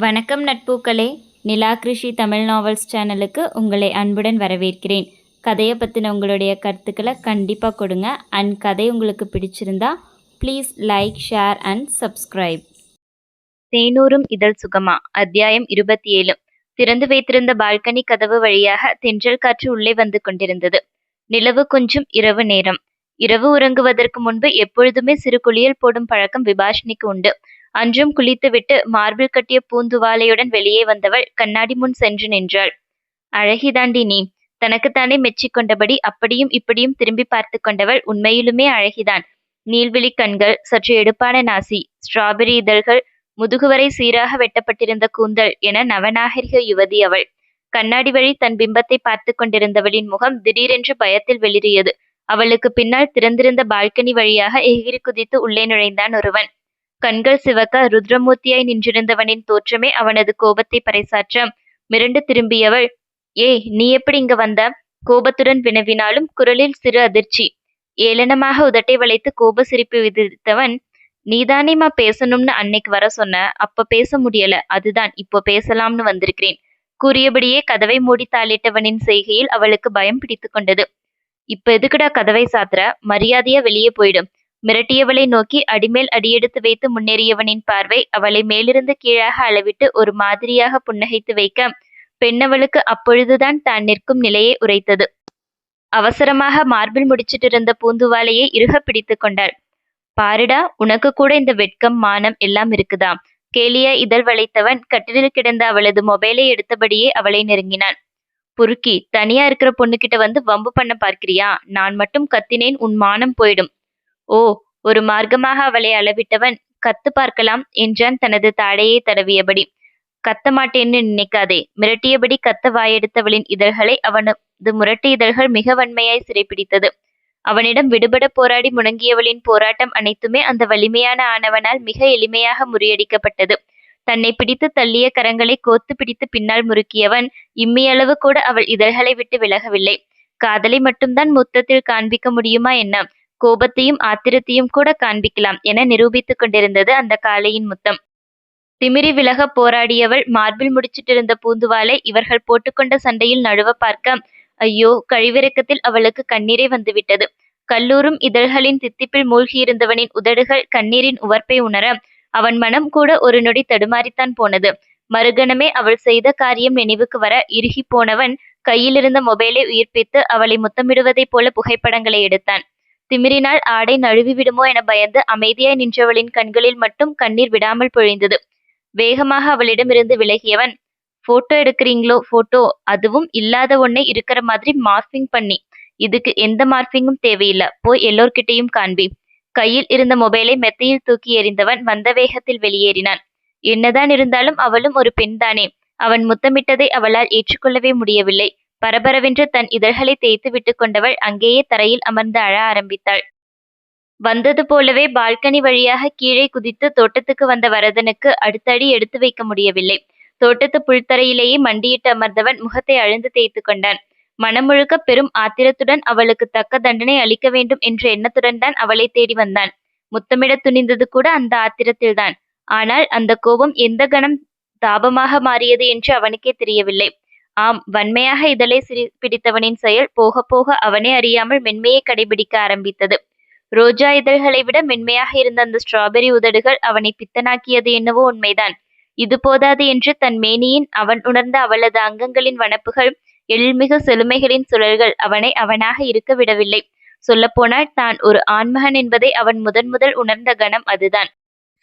வணக்கம் நட்பூக்களே. நிலா கிருஷி தமிழ் நாவல்ஸ் சேனலுக்கு உங்களை அன்புடன் வரவேற்கிறேன். கதையை பற்றின உங்களுடைய கருத்துக்களை கண்டிப்பாக கொடுங்க. அண்ட் கதை உங்களுக்கு பிடிச்சிருந்தா please like share and subscribe தேனூரும் இதழ் சுகமா? அத்தியாயம் இருபத்தி ஏழு. திறந்து வைத்திருந்த பால்கனி கதவு வழியாக தென்றல் காற்று உள்ளே வந்து கொண்டிருந்தது. நிலவு கொஞ்சம் இரவு நேரம். இரவு உறங்குவதற்கு முன்பு எப்பொழுதுமே சிறு குளியல் போடும் பழக்கம் விபாஷினிக்கு உண்டு. அன்றும் குளித்துவிட்டு மார்பிள் கட்டிய பூந்துவாலையுடன் வெளியே வந்தவள் கண்ணாடி முன் சென்று நின்றாள். அழகிதாண்டி நீ தனக்குத்தானே மெச்சிக்கொண்டபடி அப்படியும் இப்படியும் திரும்பி பார்த்து கொண்டவள் உண்மையிலுமே அழகிதான். நீள்விழி கண்கள் சற்று எடுப்பான நாசி ஸ்ட்ராபெரி இதழ்கள் முதுகுவரை சீராக வெட்டப்பட்டிருந்த கூந்தல் என நவநாகரிக யுவதி அவள். கண்ணாடி வழி தன் பிம்பத்தை பார்த்து கொண்டிருந்தவளின் முகம் திடீரென்று பயத்தில் வெளிரியது அவளுக்கு பின்னால் திறந்திருந்த பால்கனி வழியாக எகிரி குதித்து உள்ளே நுழைந்தான் ஒருவன். கண்கள் சிவக்க ருத்ரமூர்த்தியாய் நின்றிருந்தவனின் தோற்றமே அவனது கோபத்தை பறைசாற்ற மிரண்டு திரும்பியவள் ஏய் நீ எப்படி இங்க வந்த? கோபத்துடன் வினவினாலும் குரலில் சிறு அதிர்ச்சி. ஏளனமாக உதட்டை வளைத்து கோப சிரிப்பு விதித்தவன் நீதானேம்மா பேசணும்னு அன்னைக்கு வர சொன்ன? அப்ப பேச முடியல. அதுதான் இப்போ பேசலாம்னு வந்திருக்கிறேன். கூறியபடியே கதவை மூடி தாளிட்டவனின் செய்கையில் அவளுக்கு பயம் பிடித்து கொண்டது. இப்ப எதுக்குடா கதவை சாத்துற? மரியாதையா வெளியே போயிடும் மிரட்டியவளை நோக்கி அடிமேல் அடியெடுத்து வைத்து முன்னேறியவனின் பார்வை அவளை மேலிருந்து கீழாக அளவிட்டு ஒரு மாதிரியாக புன்னகைத்து வைக்க பெண்ணவளுக்கு அப்பொழுதுதான் தான் நிற்கும் நிலையை உரைத்தது. அவசரமாக மார்பில் முடிச்சிட்டிருந்த பூந்துவாலையை இறுக பிடித்து கொண்டாள். பாருடா உனக்கு கூட இந்த வெட்கம் மானம் எல்லாம் இருக்குதாம் கேலியா இதழ் வளைத்தவன் கட்டிலில் கிடந்த அவளது மொபைலை எடுத்தபடியே அவளை நெருங்கினான். புருக்கி தனியா இருக்கிற பொண்ணுகிட்ட வந்து வம்பு பண்ண பார்க்கிறியா? நான் மட்டும் கத்தினேன் உன் மானம் போயிடும். ஓ ஒரு மார்க்கமாக அவளை அளவிட்டவன் கத்து பார்க்கலாம் என்றான் தனது தாடையை தடவியபடி. கத்த மாட்டேன்னு நினைக்காதே. மிரட்டியபடி கத்த வாயெடுத்தவளின் இதழ்களை அவனது முரட்டு இதழ்கள் மிக வன்மையாய் சிறைப்பிடித்தது. அவனிடம் விடுபட போராடி முணங்கியவளின் போராட்டம் அனைத்துமே அந்த வலிமையான ஆணவனால் மிக எளிமையாக முறியடிக்கப்பட்டது. தன்னை பிடித்து தள்ளிய கரங்களை கோத்து பிடித்து பின்னால் முறுக்கியவன் இம்மியளவு கூட அவள் இதழ்களை விட்டு விலகவில்லை. காதலை மட்டும்தான் முத்தத்தில் காண்பிக்க முடியுமா என்ன? கோபத்தையும் ஆத்திரத்தையும் கூட காண்பிக்கலாம் என நிரூபித்துக் கொண்டிருந்தது அந்த காளையின் முத்தம். திமிரி விலக போராடியவள் மார்பில் முடிச்சிட்டிருந்த பூந்துவாலை இவர்கள் போட்டுக்கொண்ட சண்டையில் நழுவ பார்க்க ஐயோ கழிவிறக்கத்தில் அவளுக்கு கண்ணீரே வந்துவிட்டது. கல்லூரும் இதழ்களின் தித்திப்பில் மூழ்கியிருந்தவனின் உதடுகள் கண்ணீரின் உவர்ப்பை உணர அவன் மனம் கூட ஒரு நொடி தடுமாறித்தான் போனது. மறுகணமே அவள் செய்த காரியம் நினைவுக்கு வர இறுகி போனவன் கையிலிருந்த மொபைலை உயிர்ப்பித்து அவளை முத்தமிடுவதைப் போல புகைப்படங்களை எடுத்தான். திமிரினால் ஆடை நழுவி விடுமோ என பயந்து அமைதியாய் நின்றவளின் கண்களில் மட்டும் கண்ணீர் விடாமல் பொழிந்தது. வேகமாக அவளிடமிருந்து விலகியவன் போட்டோ எடுக்கிறீங்களோ போட்டோ அதுவும் இல்லாத ஒன்னை இருக்கிற மாதிரி மார்பிங் பண்ணி. இதுக்கு எந்த மார்பிங்கும் தேவையில்லை. போய் எல்லோர்கிட்டையும் காண்பி. கையில் இருந்த மொபைலை மெத்தையில் தூக்கி எறிந்தவன் வந்த வேகத்தில் வெளியேறினான். என்னதான் இருந்தாலும் அவளும் ஒரு பெண்தானே. அவன் முத்தமிட்டதை அவளால் ஏற்றுக்கொள்ளவே முடியவில்லை. பரபரவென்று தன் இதழ்களை தேய்த்து விட்டு கொண்டவள் அங்கேயே தரையில் அமர்ந்து அழ ஆரம்பித்தாள். வந்தது போலவே பால்கனி வழியாக கீழே குதித்து தோட்டத்துக்கு வந்த வரதனுக்கு அடுத்தடி எடுத்து வைக்க முடியவில்லை. தோட்டத்து புல்தரையிலேயே மண்டியிட்டு அமர்ந்தவன் முகத்தை அழுந்து தேய்த்து கொண்டான். மனம் முழுக்க பெரும் ஆத்திரத்துடன் அவளுக்கு தக்க தண்டனை அளிக்க வேண்டும் என்ற எண்ணத்துடன் தான் அவளை தேடி வந்தான். முத்தமிட துணிந்தது கூட அந்த ஆத்திரத்தில்தான் ஆனால் அந்த கோபம் எந்த கணம் தாபமாக மாறியது என்று அவனுக்கே தெரியவில்லை. ஆம் வன்மையாக இதழை சிரி பிடித்தவனின் செயல் போக போக அவனே அறியாமல் மென்மையை கடைபிடிக்க ஆரம்பித்தது. ரோஜா இதழ்களை விட மென்மையாக இருந்த அந்த ஸ்ட்ராபெரி உதடுகள் அவனை பித்தனாக்கியது என்னவோ உண்மைதான். இது போதாது என்று தன் மேனியின் அவன் உணர்ந்த அவளது அங்கங்களின் வனப்புகள் எழில்மிகு செழுமைகளின் சுழல்கள் அவனை அவனாக இருக்க விடவில்லை. சொல்லப்போனால் தான் ஒரு ஆண்மகன் என்பதை அவன் முதன் முதல் உணர்ந்த கணம் அதுதான்.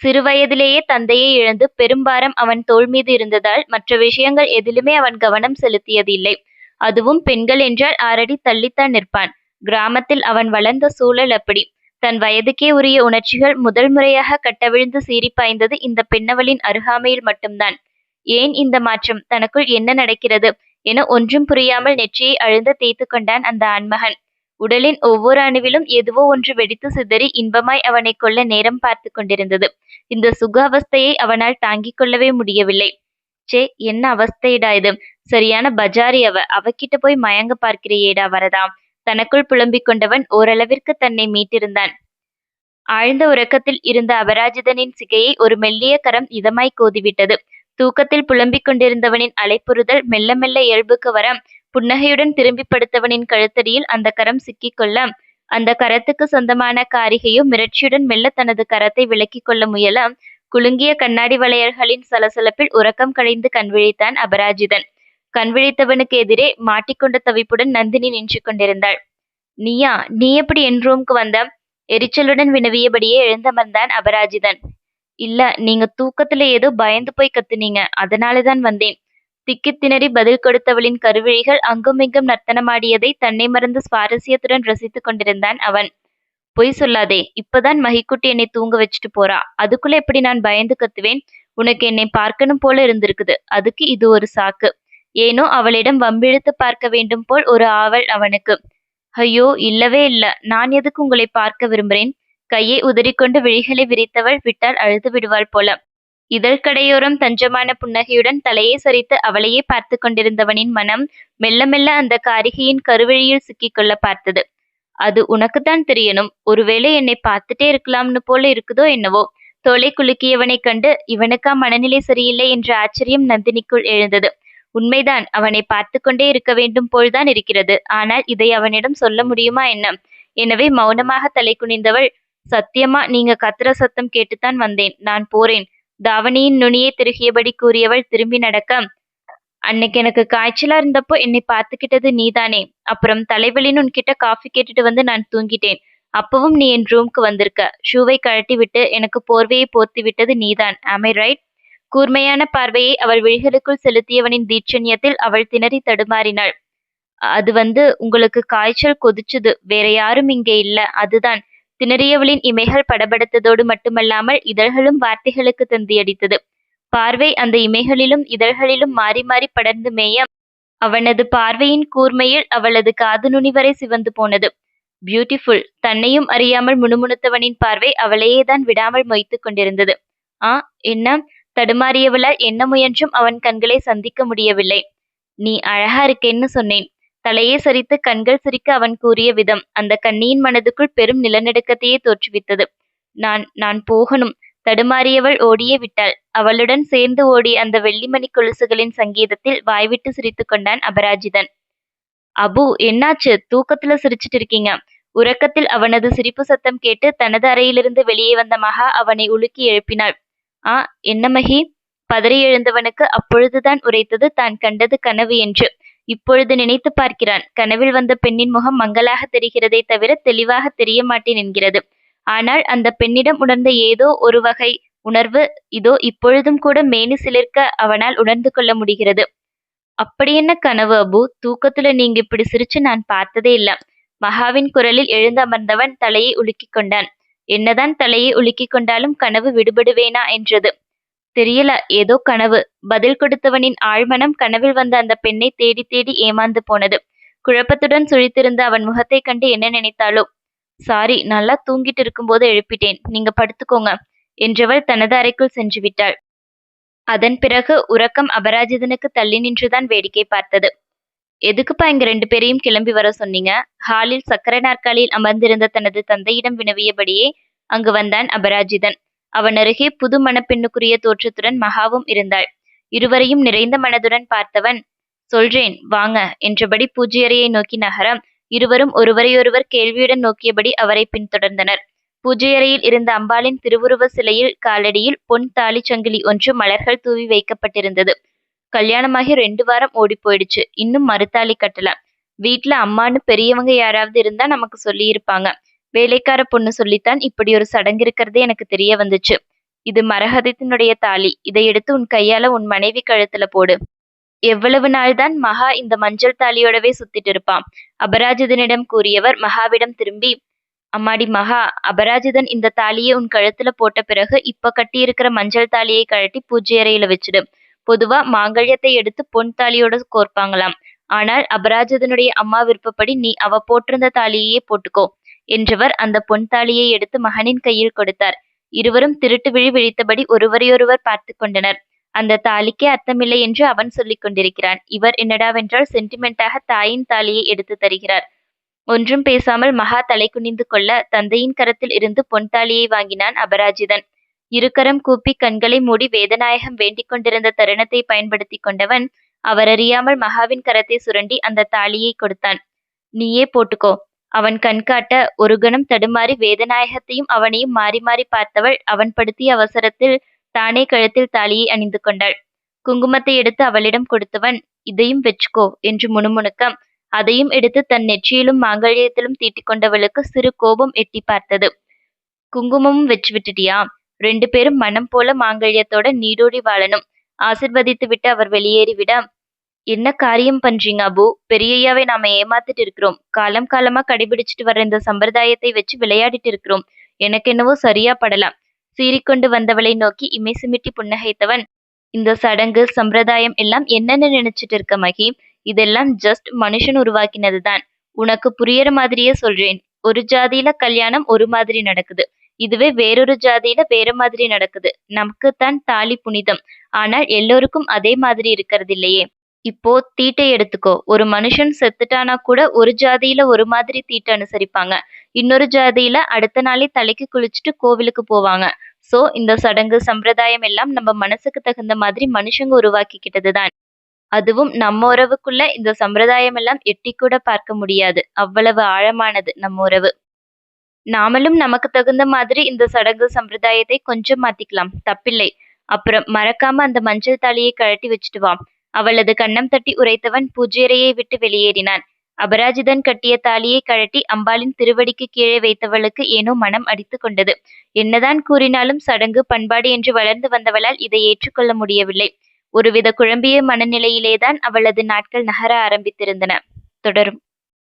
சிறுவயதிலேயே தந்தையை இழந்து பெரும்பாரம் அவன் தோள் மீது இருந்ததால் மற்ற விஷயங்கள் எதிலுமே அவன் கவனம் செலுத்தியதில்லை. அதுவும் பெண்கள் என்றால் ஆறடி தள்ளித்தான் நிற்பான். கிராமத்தில் அவன் வளர்ந்த சூழல் அப்படி. தன் வயதுக்கே உரிய உணர்ச்சிகள் முதல் முறையாக கட்டவிழ்ந்து சீறி பாய்ந்தது இந்த பெண்ணவளின் அருகாமையில் மட்டும்தான். ஏன் இந்த மாற்றம்? தனக்குள் என்ன நடக்கிறது? என ஒன்றும் புரியாமல் நெற்றியை அழுந்த தேய்த்து கொண்டான் அந்த ஆண்மகன். உடலின் ஒவ்வொரு அணுவிலும் எதுவோ ஒன்று வெடித்து சிதறி இன்பமாய் அவனை கொல்ல நேரம் பார்த்து கொண்டிருந்தது. இந்த சுக அவஸ்தையை அவனால் தாங்கிக் கொள்ளவே முடியவில்லை. சே என்ன அவஸ்தைடா இது? சரியான பஜாரி அவ. அவகிட்ட போய் மயங்க பார்க்கிறியேடா வரதா தனக்குள் புலம்பிக் கொண்டவன் ஓரளவிற்கு தன்னை மீட்டிருந்தான். ஆழ்ந்த உறக்கத்தில் இருந்த அபராஜிதனின் சிகையை ஒரு மெல்லிய கரம் இதமாய் கோதிவிட்டது. தூக்கத்தில் புலம்பிக் கொண்டிருந்தவனின் அலைப்புறுதல் மெல்ல மெல்ல இயல்புக்கு வர புன்னகையுடன் திரும்பி படுத்தவனின் கழுத்தடியில் அந்த கரம் சிக்கிக் கொள்ள அந்த கரத்துக்கு சொந்தமான காரிகையோ மிரட்சியுடன் மெல்ல தனது கரத்தை விலக்கிக் கொள்ள முயல குலுங்கிய கண்ணாடி வளையல்களின் சலசலப்பில் உறக்கம் களைந்து கண்விழித்தான் அபராஜிதன். கண்விழித்தவனுக்கு எதிரே மாட்டிக்கொண்ட தவிப்புடன் நந்தினி நின்று கொண்டிருந்தாள். நீயா? நீ எப்படி என் ரூம்க்கு வந்த? எரிச்சலுடன் வினவியபடியே எழுந்தமர்ந்தான் அபராஜிதன். இல்ல நீங்க தூக்கத்துல ஏதோ பயந்து போய் கத்துனீங்க அதனாலதான் வந்தேன். திக்கித் திணறி பதில் கொடுத்தவளின் கருவிழிகள் அங்குமிங்கும் நர்த்தனமாடியதை தன்னை மறந்து சுவாரஸ்யத்துடன் ரசித்துக் கொண்டிருந்தான் அவன். பொய் சொல்லாதே இப்பதான் மகிக்குட்டி என்னை தூங்க வச்சுட்டு போறா. அதுக்குள்ள எப்படி நான் பயந்து கத்துவேன்? உனக்கு என்னை பார்க்கணும் போல இருந்திருக்குது. அதுக்கு இது ஒரு சாக்கு. ஏனோ அவளிடம் வம்பிழுத்து பார்க்க வேண்டும் போல் ஒரு ஆவல் அவனுக்கு. ஐயோ இல்லவே இல்ல. நான் எதுக்கு உங்களை பார்க்க விரும்புறேன்? கையை உதறிக்கொண்டு விழிகளை விரித்தவள் விட்டால் அழுது விடுவாள் போல. இதழ்கடையோரம் தஞ்சமான புன்னகையுடன் தலையை சரித்து அவளையே பார்த்து கொண்டிருந்தவனின் மனம் மெல்ல மெல்ல அந்த காரிகையின் கருவழியில் சிக்கிக்கொள்ள பார்த்தது. அது உனக்குத்தான் தெரியணும். ஒருவேளை என்னை பார்த்துட்டே இருக்கலாம்னு போல இருக்குதோ என்னவோ. தோலை குலுக்கியவனைக் கண்டு இவனுக்கா மனநிலை சரியில்லை என்ற ஆச்சரியம் நந்தினிக்குள் எழுந்தது. உண்மைதான் அவனை பார்த்து கொண்டே இருக்க வேண்டும் போல்தான் இருக்கிறது. ஆனால் இதை அவனிடம் சொல்ல முடியுமா என்ன? எனவே மௌனமாக தலை குனிந்தவள் சத்தியமா நீங்க கத்துற சத்தம் கேட்டுத்தான் வந்தேன். நான் போறேன். தாவணியின் நுனியை திருகியபடி கூறியவள் திரும்பி நடக்க அன்னைக்கு எனக்கு காய்ச்சலா இருந்தப்போ என்னை பார்த்துக்கிட்டது நீதானே. அப்புறம் தலைவலின்னு உன்கிட்ட காஃபி கேட்டுட்டு வந்து நான் தூங்கிட்டேன். அப்பவும் நீ என் ரூம்க்கு வந்திருக்க. ஷூவை கழட்டி விட்டு எனக்கு போர்வையை போர்த்தி விட்டது நீதான் ஆமை ரைட் கூர்மையான பார்வையை அவள் விழிகளுக்குள் செலுத்தியவனின் தீட்சண்யத்தில் அவள் திணறி தடுமாறினாள். அது வந்து உங்களுக்கு காய்ச்சல் கொதிச்சுது. வேற யாரும் இங்கே இல்ல. அதுதான். திணறியவளின் இமைகள் படபடத்ததோடு மட்டுமல்லாமல் இதழ்களும் வார்த்தைகளுக்கு தந்தியடித்தது. பார்வை அந்த இமைகளிலும் இதழ்களிலும் மாறி மாறி படர்ந்து மேய அவனது பார்வையின் கூர்மையில் அவளது காது நுனி வரை சிவந்து போனது. பியூட்டிஃபுல் தன்னையும் அறியாமல் முணுமுணுத்தவனின் பார்வை அவளையே தான் விடாமல் மொய்த்து கொண்டிருந்தது. ஆ என்ன? தடுமாறியவளால் என்ன முயன்றும் அவன் கண்களை சந்திக்க முடியவில்லை. நீ அழகா இருக்கேன்னு சொன்னேன். தலையை சரித்து கண்கள் சிரிக்க அவன் கூறிய விதம் அந்த கண்ணியின் மனதுக்குள் பெரும் நிலநடுக்கத்தையே தோற்றுவித்தது. நான் நான் போகணும். தடுமாறியவள் ஓடியே விட்டாள். அவளுடன் சேர்ந்து ஓடிய அந்த வெள்ளிமணி கொலுசுகளின் சங்கீதத்தில் வாய்விட்டு சிரித்து கொண்டான் அபராஜிதன். அபு என்னாச்சு? தூக்கத்துல சிரிச்சிட்டு இருக்கீங்க. உறக்கத்தில் அவனது சிரிப்பு சத்தம் கேட்டு தனது அறையிலிருந்து வெளியே வந்த மகா அவனை உலுக்கி எழுப்பினாள். ஆ என்ன மகி? பதறி எழுந்தவனுக்கு அப்பொழுதுதான் உரைத்தது தான் கண்டது கனவு என்று. இப்பொழுது நினைத்து பார்க்கிறான் கனவில் வந்த பெண்ணின் முகம் மங்களாக தெரிகிறதே தவிர தெளிவாக தெரிய மாட்டேன் என்கிறது. ஆனால் அந்த பெண்ணிடம் உணர்ந்த ஏதோ ஒரு வகை உணர்வு இதோ இப்பொழுதும் கூட மேனி சிலிர்க்க அவனால் உணர்ந்து கொள்ள முடிகிறது. அப்படி என்ன கனவு அபு? தூக்கத்துல நீங்க இப்படி சிரிச்சு நான் பார்த்ததே இல்ல. மகாவின் குரலில் எழுந்து அமர்ந்தவன் தலையை உலுக்கிக் கொண்டான். என்னதான் தலையை உலுக்கிக் கொண்டாலும் கனவு விடுபடுவேனா? என்றது. தெரியல. ஏதோ கனவு. பதில் கொடுத்தவனின் ஆழ்மனம் கனவில் வந்த அந்த பெண்ணை தேடி தேடி ஏமாந்து போனது. குழப்பத்துடன் சுழித்திருந்த அவன் முகத்தை கண்டு என்ன நினைத்தாளோ. சாரி நல்லா தூங்கிட்டு இருக்கும்போது எழுப்பிட்டேன். நீங்க படுத்துக்கோங்க என்றவள் தனது அறைக்குள் சென்று விட்டாள். அதன் பிறகு உறக்கம் அபராஜிதனுக்கு தள்ளி நின்றுதான் வேடிக்கை பார்த்தது. எதுக்குப்பா இங்க ரெண்டு பேரையும் கிளம்பி வர சொன்னீங்க? ஹாலில் சக்கர நாற்காலியில் அமர்ந்திருந்த தனது தந்தையிடம் வினவியபடியே அங்கு வந்தான் அபராஜிதன். அவன் அருகே புது மணப்பெண்ணுக்குரிய தோற்றத்துடன் மகாவும் இருந்தாள். இருவரையும் நிறைந்த மனதுடன் பார்த்தவன் சொல்றேன் வாங்க என்றபடி பூஜையறையை நோக்கி நகர இருவரும் ஒருவரையொருவர் கேள்வியுடன் நோக்கியபடி அவரை பின்தொடர்ந்தனர். பூஜையறையில் இருந்த அம்பாளின் திருவுருவ சிலையில் காலடியில் பொன் தாலிச் சங்கிலி ஒன்று மலர்கள் தூவி வைக்கப்பட்டிருந்தது. கல்யாணமாகி ரெண்டு வாரம் ஓடி போயிடுச்சு இன்னும் மறுதாலி கட்டல வீட்ல அம்மான்னு பெரியவங்க யாராவது இருந்தா நமக்கு சொல்லியிருப்பாங்க. வேலைக்கார பொண்ணு சொல்லித்தான் இப்படி ஒரு சடங்கு இருக்கிறதே எனக்கு தெரிய வந்துச்சு. இது மரகதத்தினுடைய தாலி. இதை எடுத்து உன் கையால உன் மனைவி கழுத்துல போடு. எவ்வளவு நாள்தான் மகா இந்த மஞ்சள் தாலியோடவே சுத்திட்டு இருப்பான் அபராஜிதனிடம் கூறியவர் மகாவிடம் திரும்பி அம்மாடி மகா அபராஜிதன் இந்த தாலியை உன் கழுத்துல போட்ட பிறகு இப்ப கட்டியிருக்கிற மஞ்சள் தாலியை கழட்டி பூஜை அறையில வச்சிடு. பொதுவா மாங்கல்யத்தை எடுத்து பொன் தாலியோட கோர்ப்பாங்களாம். ஆனால் அபராஜிதனுடைய அம்மா விருப்பப்படி நீ அவ போட்டிருந்த தாலியையே போட்டுக்கோ. என்றவர் அந்த பொன் தாலியை எடுத்து மகனின் கையில் கொடுத்தார். இருவரும் திருட்டு விழி விழித்தபடி ஒருவரையொருவர் பார்த்து கொண்டனர். அந்த தாலிக்கே அர்த்தமில்லை என்று அவன் சொல்லிக் கொண்டிருக்கிறான். இவர் என்னடாவென்றால் சென்டிமெண்டாக தாயின் தாலியை எடுத்து தருகிறார். ஒன்றும் பேசாமல் மகா தலை குனிந்து கொள்ள தந்தையின் கரத்தில் இருந்து பொன் தாலியை வாங்கினான் அபராஜிதன். இருகரம் கூப்பி கண்களை மூடி வேதநாயகம் வேண்டிக் கொண்டிருந்த தருணத்தை பயன்படுத்தி கொண்டவன் அவரறியாமல் மகாவின் கரத்தை சுரண்டி அந்த தாலியை கொடுத்தான். நீயே போட்டுக்கோ. அவன் கண்காட்ட ஒரு கணம் தடுமாறி வேதநாயகத்தையும் அவனையும் மாறி மாறி பார்த்தவள் அவன் படுத்திய அவசரத்தில் தானே கழுத்தில் தாலியை அணிந்து கொண்டாள். குங்குமத்தை எடுத்து அவளிடம் கொடுத்தவன் இதையும் வெச்சுக்கோ என்று முணுமுணுக்க அதையும் எடுத்து தன் நெற்றியிலும் மாங்கல்யத்திலும் தீட்டிக் கொண்டவளுக்கு சிறு கோபம் எட்டி பார்த்தது. குங்குமமும் வச்சு விட்டுட்டியா? ரெண்டு பேரும் மனம் போல மாங்கல்யத்தோட நீடோடி வாழணும். ஆசிர்வதித்து விட்டு அவர் வெளியேறிவிட என்ன காரியம் பண்றீங்க அபு? பெரியய்யாவை நாம ஏமாத்திட்டு இருக்கிறோம். காலம் காலமா கடைபிடிச்சிட்டு வர்ற இந்த சம்பிரதாயத்தை வச்சு விளையாடிட்டு இருக்கிறோம். எனக்கு என்னவோ சரியா படலாம் சீறிக்கொண்டு வந்தவளை நோக்கி இமை சிமிட்டி புன்னகைத்தவன் இந்த சடங்கு சம்பிரதாயம் எல்லாம் என்னன்னு நினைச்சிட்டு இருக்க மகி? இதெல்லாம் ஜஸ்ட் மனுஷன் உருவாக்கினதுதான். உனக்கு புரியற மாதிரியே சொல்றேன். ஒரு ஜாதியில கல்யாணம் ஒரு மாதிரி நடக்குது. இதுவே வேறொரு ஜாதியில வேற மாதிரி நடக்குது. நமக்குத்தான் தாலி புனிதம். ஆனால் எல்லோருக்கும் அதே மாதிரி இருக்கிறது இல்லையே. இப்போ தீட்டை எடுத்துக்கோ. ஒரு மனுஷன் செத்துட்டானா கூட ஒரு ஜாதியில ஒரு மாதிரி தீட்டை அனுசரிப்பாங்க. இன்னொரு ஜாதியில அடுத்த நாளே தலைக்கு குளிச்சுட்டு கோவிலுக்கு போவாங்க. சோ இந்த சடங்கு சம்பிரதாயம் எல்லாம் நம்ம மனசுக்கு தகுந்த மாதிரி மனுஷங்க உருவாக்கிக்கிட்டதுதான். அதுவும் நம்ம உறவுக்குள்ள இந்த சம்பிரதாயம் எல்லாம் எட்டி கூட பார்க்க முடியாது. அவ்வளவு ஆழமானது நம்ம உறவு. நாமளும் நமக்கு தகுந்த மாதிரி இந்த சடங்கு சம்பிரதாயத்தை கொஞ்சம் மாத்திக்கலாம். தப்பில்லை. அப்புறம் மறக்காம அந்த மஞ்சள் தாலியை கழட்டி வச்சுட்டு வா. அவளது கன்னம் தட்டி உரைத்தவன் பூஜ்யரையை விட்டு வெளியேறினான். அபராஜிதன் கட்டிய தாலியை கழட்டி அம்பாளின் திருவடிக்கு கீழே வைத்தவளுக்கு ஏனோ மனம் அடித்து கொண்டது. என்னதான் கூறினாலும் சடங்கு பண்பாடு என்று வளர்ந்து வந்தவளால் இதை ஏற்றுக்கொள்ள முடியவில்லை. ஒருவித குழம்பிய மனநிலையிலேதான் அவளது நாட்கள் நகர ஆரம்பித்திருந்தன. தொடரும்.